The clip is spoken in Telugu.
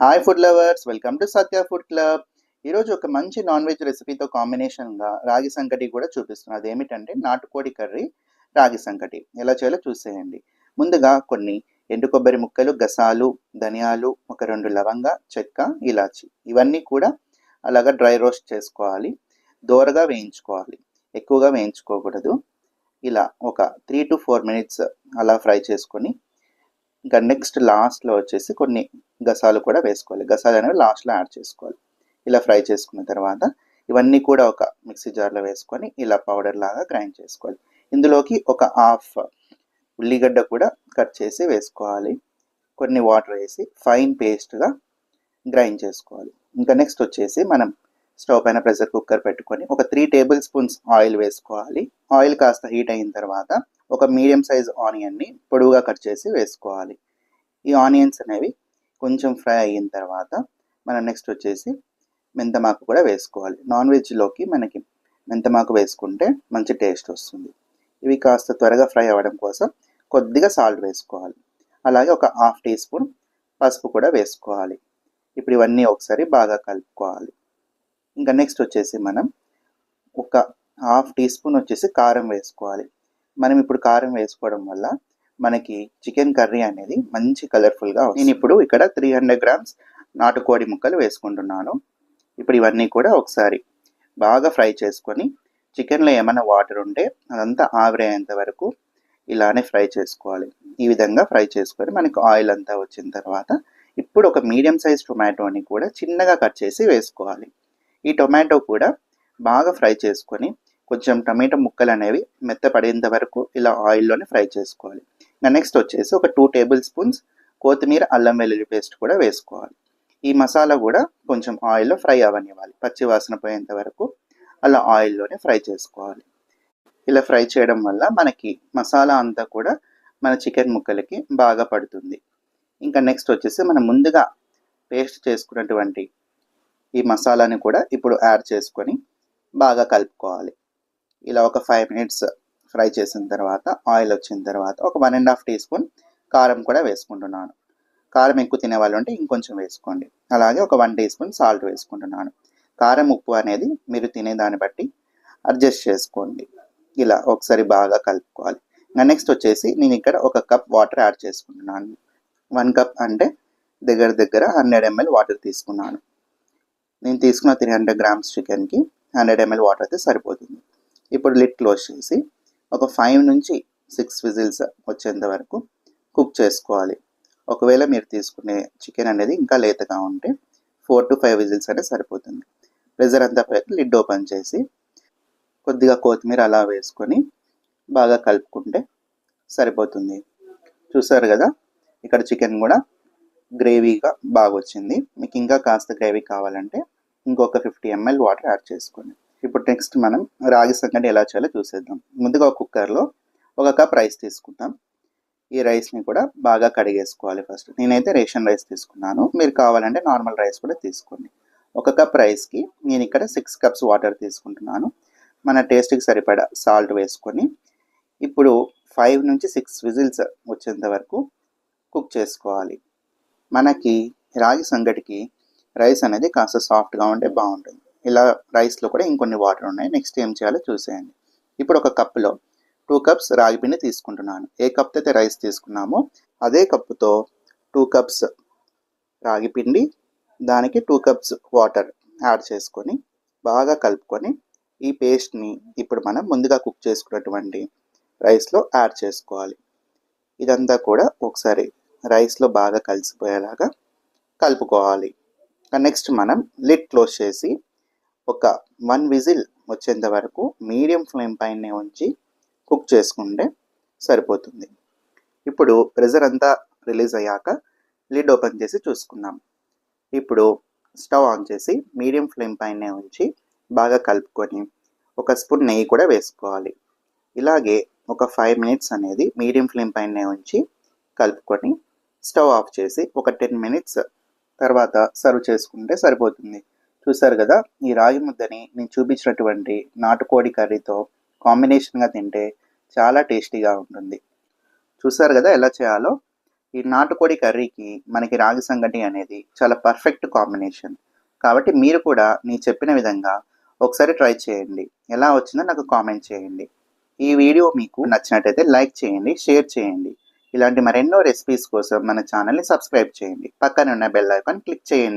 Hi food lovers welcome to Satya food club ఈరోజు ఒక మంచి నాన్ వెజ్ రెసిపీతో కాంబినేషన్గా రాగి సంకటి కూడా చూపిస్తున్నాను అదేమిటంటే నాటుకోడి కర్రీ రాగి సంకటి. ఎలా చేయాలో చూసేయండి. ముందుగా కొన్ని ఎండు కొబ్బరి ముక్కలు గసాలు ధనియాలు ఒక రెండు లవంగ చెక్క ఇలాచి. ఇవన్నీ కూడా అలాగా డ్రై రోస్ట్ చేసుకోవాలి. దోరగా వేయించుకోవాలి. ఎక్కువగా వేయించుకోకూడదు. ఇలా ఒక త్రీ టు ఫోర్ మినిట్స్ అలా ఫ్రై చేసుకొని ఇంకా నెక్స్ట్ లాస్ట్లో వచ్చేసి కొన్ని గసాలు కూడా వేసుకోవాలి. గసాలు అనేవి లాస్ట్లో యాడ్ చేసుకోవాలి. ఇలా ఫ్రై చేసుకున్న తర్వాత ఇవన్నీ కూడా ఒక మిక్సీ జార్లో వేసుకొని ఇలా పౌడర్ లాగా గ్రైండ్ చేసుకోవాలి. ఇందులోకి ఒక హాఫ్ ఉల్లిగడ్డ కూడా కట్ చేసి వేసుకోవాలి. కొన్ని వాటర్ వేసి ఫైన్ పేస్ట్గా గ్రైండ్ చేసుకోవాలి. ఇంకా నెక్స్ట్ వచ్చేసి మనం స్టవ్ పైన ప్రెషర్ కుక్కర్ పెట్టుకొని ఒక త్రీ టేబుల్ స్పూన్స్ ఆయిల్ వేసుకోవాలి. ఆయిల్ కాస్త హీట్ అయిన తర్వాత ఒక మీడియం సైజ్ ఆనియన్ని పొడవుగా కట్ చేసి వేసుకోవాలి. ఈ ఆనియన్స్ అనేవి కొంచెం ఫ్రై అయిన తర్వాత మనం నెక్స్ట్ వచ్చేసి మెంతమాకు కూడా వేసుకోవాలి. నాన్ వెజ్లోకి మనకి మెంతమాకు వేసుకుంటే మంచి టేస్ట్ వస్తుంది. ఇవి కాస్త త్వరగా ఫ్రై అవ్వడం కోసం కొద్దిగా సాల్ట్ వేసుకోవాలి. అలాగే ఒక హాఫ్ టీ స్పూన్ పసుపు కూడా వేసుకోవాలి. ఇప్పుడు ఇవన్నీ ఒకసారి బాగా కలుపుకోవాలి. ఇంకా నెక్స్ట్ వచ్చేసి మనం ఒక హాఫ్ టీ స్పూన్ వచ్చేసి కారం వేసుకోవాలి. మనం ఇప్పుడు కారం వేసుకోవడం వల్ల మనకి చికెన్ కర్రీ అనేది మంచి కలర్ఫుల్గా నేను ఇప్పుడు ఇక్కడ త్రీ హండ్రెడ్ గ్రామ్స్ నాటుకోడి ముక్కలు వేసుకుంటున్నాను. ఇప్పుడు ఇవన్నీ కూడా ఒకసారి బాగా ఫ్రై చేసుకొని చికెన్లో ఏమైనా వాటర్ ఉంటే అదంతా ఆవిరయ్యేంత వరకు ఇలానే ఫ్రై చేసుకోవాలి. ఈ విధంగా ఫ్రై చేసుకొని మనకు ఆయిల్ అంతా వచ్చిన తర్వాత ఇప్పుడు ఒక మీడియం సైజ్ టొమాటోని కూడా చిన్నగా కట్ చేసి వేసుకోవాలి. ఈ టొమాటో కూడా బాగా ఫ్రై చేసుకొని కొంచెం టమాటో ముక్కలు అనేవి మెత్తపడేంత వరకు ఇలా ఆయిల్లోనే ఫ్రై చేసుకోవాలి. నెక్స్ట్ వచ్చేసి ఒక టూ టేబుల్ స్పూన్స్ కొత్తిమీర అల్లం వెల్లుల్లి పేస్ట్ కూడా వేసుకోవాలి. ఈ మసాలా కూడా కొంచెం ఆయిల్లో ఫ్రై అవనివ్వాలి. పచ్చి వాసన పోయేంత వరకు అలా ఆయిల్లోనే ఫ్రై చేసుకోవాలి. ఇలా ఫ్రై చేయడం వల్ల మనకి మసాలా అంతా కూడా మన చికెన్ ముక్కలకి బాగా పడుతుంది. ఇంకా నెక్స్ట్ వచ్చేసి మనం ముందుగా పేస్ట్ చేసుకున్నటువంటి ఈ మసాలాని కూడా ఇప్పుడు యాడ్ చేసుకొని బాగా కలుపుకోవాలి. ఇలా ఒక ఫైవ్ మినిట్స్ ఫ్రై చేసిన తర్వాత ఆయిల్ వచ్చిన తర్వాత ఒక one and half teaspoon కారం కూడా వేసుకుంటున్నాను. కారం ఎక్కువ తినే వాళ్ళు ఉంటే ఇంకొంచెం వేసుకోండి. అలాగే ఒక వన్ టీ స్పూన్ సాల్ట్ వేసుకుంటున్నాను. కారం ఉప్పు అనేది మీరు తినే దాన్ని బట్టి అడ్జస్ట్ చేసుకోండి. ఇలా ఒకసారి బాగా కలుపుకోవాలి. ఇంకా నెక్స్ట్ వచ్చేసి నేను ఇక్కడ ఒక కప్ వాటర్ యాడ్ చేసుకుంటున్నాను. వన్ కప్ అంటే దగ్గర దగ్గర హండ్రెడ్ ఎంఎల్ వాటర్ తీసుకున్నాను. నేను తీసుకున్న త్రీ హండ్రెడ్ గ్రామ్స్ చికెన్కి హండ్రెడ్ ఎంఎల్ వాటర్ అయితే సరిపోతుంది. ఇప్పుడు లిట్ క్లోజ్ చేసి ఒక ఫైవ్ నుంచి సిక్స్ విజిల్స్ వచ్చేంత వరకు కుక్ చేసుకోవాలి. ఒకవేళ మీరు తీసుకునే చికెన్ అనేది ఇంకా లేతగా ఉంటే ఫోర్ టు ఫైవ్ విజిల్స్ అనేది సరిపోతుంది. ప్రెజర్ అంతా పోయాక లిడ్ ఓపెన్ చేసి కొద్దిగా కొత్తిమీర అలా వేసుకొని బాగా కలుపుకుంటే సరిపోతుంది. చూసారు కదా? ఇక్కడ చికెన్ కూడా గ్రేవీగా బాగా వచ్చింది మీకు ఇంకా కాస్త గ్రేవీ కావాలంటే ఇంకొక ఫిఫ్టీ ఎంఎల్ వాటర్ యాడ్ చేసుకోండి. ఇప్పుడు నెక్స్ట్ మనం రాగి సంగటి ఎలా చేయాలో చూసేద్దాం. ముందుగా ఒక కుక్కర్లో ఒక కప్ రైస్ తీసుకుంటాం ఈ రైస్ని కూడా బాగా కడిగేసుకోవాలి ఫస్ట్ నేనైతే రేషన్ రైస్ తీసుకున్నాను. మీరు కావాలంటే నార్మల్ రైస్ కూడా తీసుకోండి. ఒక కప్ రైస్కి నేను ఇక్కడ సిక్స్ కప్స్ వాటర్ తీసుకుంటున్నాను. మన టేస్ట్కి సరిపడా సాల్ట్ వేసుకొని ఇప్పుడు ఫైవ్ నుంచి సిక్స్ విజిల్స్ వచ్చేంత వరకు కుక్ చేసుకోవాలి. మనకి రాగి సంగటికి రైస్ అనేది కాస్త సాఫ్ట్గా ఉంటే బాగుంటుంది. ఇలా రైస్లో కూడా ఇంకొన్ని వాటర్ ఉన్నాయి. నెక్స్ట్ ఏం చేయాలో చూసేయండి. ఇప్పుడు ఒక కప్పులో టూ కప్స్ రాగి పిండి తీసుకుంటున్నాను. ఏ కప్తో అయితే రైస్ తీసుకున్నామో అదే కప్పుతో టూ కప్స్ రాగి పిండి దానికి టూ కప్స్ వాటర్ యాడ్ చేసుకొని బాగా కలుపుకొని ఈ పేస్ట్ని ఇప్పుడు మనం ముందుగా కుక్ చేసుకున్నటువంటి రైస్లో యాడ్ చేసుకోవాలి. ఇదంతా కూడా ఒకసారి రైస్లో బాగా కలిసిపోయేలాగా కలుపుకోవాలి. నెక్స్ట్ మనం లిడ్ క్లోజ్ చేసి ఒక వన్ విజిల్ వచ్చేంత వరకు మీడియం ఫ్లేమ్ పైనే ఉంచి కుక్ చేసుకుంటే సరిపోతుంది. ఇప్పుడు ప్రెజర్ అంతా రిలీజ్ అయ్యాక లిడ్ ఓపెన్ చేసి చూసుకుందాం. ఇప్పుడు స్టవ్ ఆన్ చేసి మీడియం ఫ్లేమ్ పైనే ఉంచి బాగా కలుపుకొని ఒక స్పూన్ నెయ్యి కూడా వేసుకోవాలి. ఇలాగే ఒక ఫైవ్ మినిట్స్ అనేది మీడియం ఫ్లేమ్ పైనే ఉంచి కలుపుకొని స్టవ్ ఆఫ్ చేసి ఒక టెన్ మినిట్స్ తర్వాత సర్వ్ చేసుకుంటే సరిపోతుంది. చూసారు కదా ఈ రాగి ముద్దని నేను చూపించినటువంటి నాటుకోడి కర్రీతో కాంబినేషన్గా తింటే చాలా టేస్టీగా ఉంటుంది. చూసారు కదా ఎలా చేయాలో? ఈ నాటుకోడి కర్రీకి మనకి రాగి సంగటి అనేది చాలా పర్ఫెక్ట్ కాంబినేషన్. కాబట్టి మీరు కూడా నేను చెప్పిన విధంగా ఒకసారి ట్రై చేయండి. ఎలా వచ్చిందో నాకు కామెంట్ చేయండి. ఈ వీడియో మీకు నచ్చినట్టయితే లైక్ చేయండి షేర్ చేయండి. ఇలాంటి మరెన్నో రెసిపీస్ కోసం మన ఛానల్ని సబ్స్క్రైబ్ చేయండి. పక్కన ఉన్న బెల్ ఐకాన్ క్లిక్ చేయండి.